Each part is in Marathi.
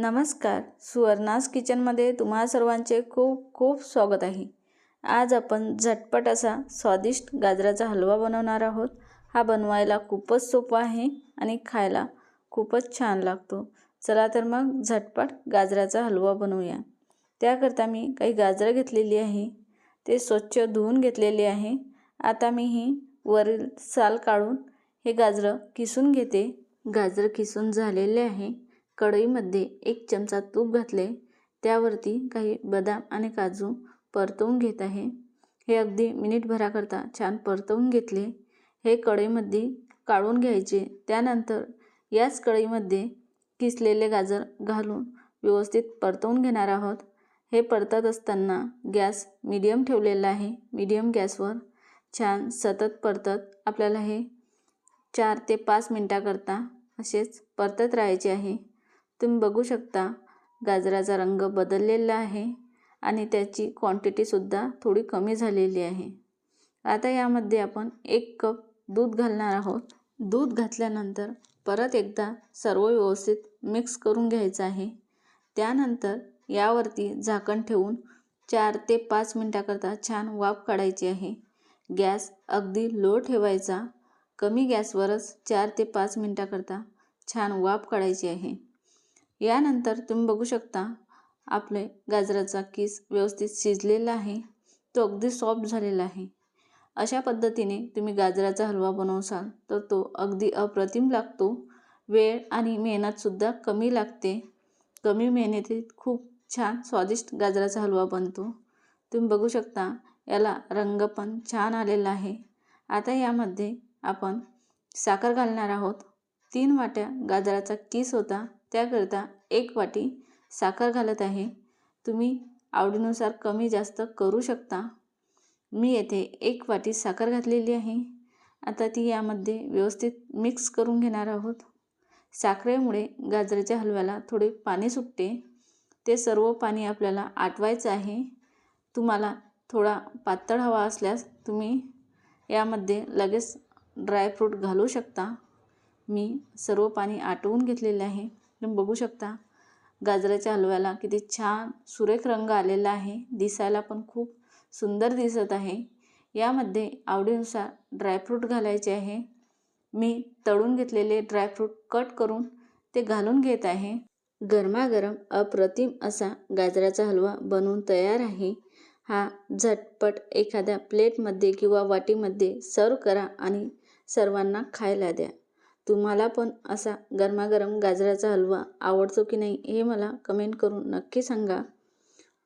नमस्कार. सुवर्णास किचनमध्ये तुम्हा सर्वांचे खूप खूप स्वागत आहे. आज आपण झटपट असा स्वादिष्ट गाजराचा हलवा बनवणार आहोत. हा बनवायला खूपच सोपा आहे आणि खायला खूपच छान लागतो. चला तर मग झटपट गाजराचा हलवा बनवूया. त्याकरता मी काही गाजरं घेतलेली आहे. ते स्वच्छ धुवून घेतलेले आहे. आता मी ही वरील साल काढून हे गाजरं किसून घेते. गाजर किसून झालेले आहे. कढईमध्ये एक चमचा तूप घातले. त्यावरती काही बदाम आणि काजू परतवून घेत आहे. हे अगदी मिनिटभराकरता छान परतवून घेतले. हे कढईमध्ये काढून घ्यायचे. त्यानंतर याच कढईमध्ये किसलेले गाजर घालून व्यवस्थित परतवून घेणार आहोत. हे परतत असताना गॅस मीडियम ठेवलेला आहे. मीडियम गॅसवर छान सतत परतत आपल्याला हे चार ते पाच मिनटाकरता असेच परतत राहायचे आहे. तुम्ही बघू शकता गाजराचा रंग बदललेला आहे आणि त्याची क्वांटिटीसुद्धा थोडी कमी झालेली आहे. आता यामध्ये आपण एक कप दूध घालणार आहोत. दूध घातल्यानंतर परत एकदा सर्व व्यवस्थित मिक्स करून घ्यायचं आहे. त्यानंतर यावरती झाकण ठेवून चार ते पाच मिनटाकरता छान वाफ काढायची आहे. गॅस अगदी लो ठेवायचा. कमी गॅसवरच चार ते पाच मिनटाकरता छान वाफ काढायची आहे. यानंतर तुम्ही बघू शकता आपले गाजराचा किस व्यवस्थित शिजलेला आहे. तो अगदी सॉफ्ट झालेला आहे. अशा पद्धतीने तुम्ही गाजराचा हलवा बनवसाल तर तो अगदी अप्रतिम लागतो. वेळ आणि मेहनतसुद्धा कमी लागते. कमी मेहनतीत खूप छान स्वादिष्ट गाजराचा हलवा बनतो. तुम्ही बघू शकता याला रंग पण छान आलेला आहे. आता यामध्ये आपण साखर घालणार आहोत. तीन वाट्या गाजराचा किस होता. त्याकरता एक वाटी साखर घालत आहे. तुम्ही आवडीनुसार कमी जास्त करू शकता. मी येथे एक वाटी साखर घातलेली आहे. आता ती यामध्ये व्यवस्थित मिक्स करून घेणार आहोत. साखरेमुळे गाजराच्या हलव्याला थोडे पाणी सुटते. ते सर्व पाणी आपल्याला आटवायचं आहे. तुम्हाला थोडा पातळ हवा असल्यास तुम्ही यामध्ये लगेच ड्रायफ्रूट घालू शकता. मी सर्व पाणी आटवून घेतलेले आहे. तुम्ही बघू शकता. गाजराच्या हलव्याला किती छान सुरेख रंग आलेला आहे. दिसायला पण खूप सुंदर दिसत आहे. यामध्ये आवडीनुसार ड्रायफ्रूट घालायचे आहे. मी तळून घेतलेले ड्रायफ्रूट कट करून ते घालून घेत आहे. गरमागरम अप्रतिम असा गाजराचा हलवा बनवून तयार आहे. हा झटपट एखाद्या प्लेटमध्ये किंवा वाटीमध्ये सर्व करा आणि सर्वांना खायला द्या. तुम्हाला पण असा गरमागरम गाजराचा हलवा आवडतो की नाही हे मला कमेंट करून नक्की सांगा.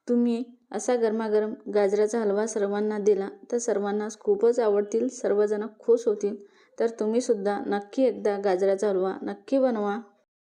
तुम्ही असा गरमागरम गाजराचा हलवा सर्वांना दिला तर सर्वांनाच खूपच आवडतील सर्वजण खुश होतील. तर तुम्हीसुद्धा नक्की एकदा गाजराचा हलवा नक्की बनवा.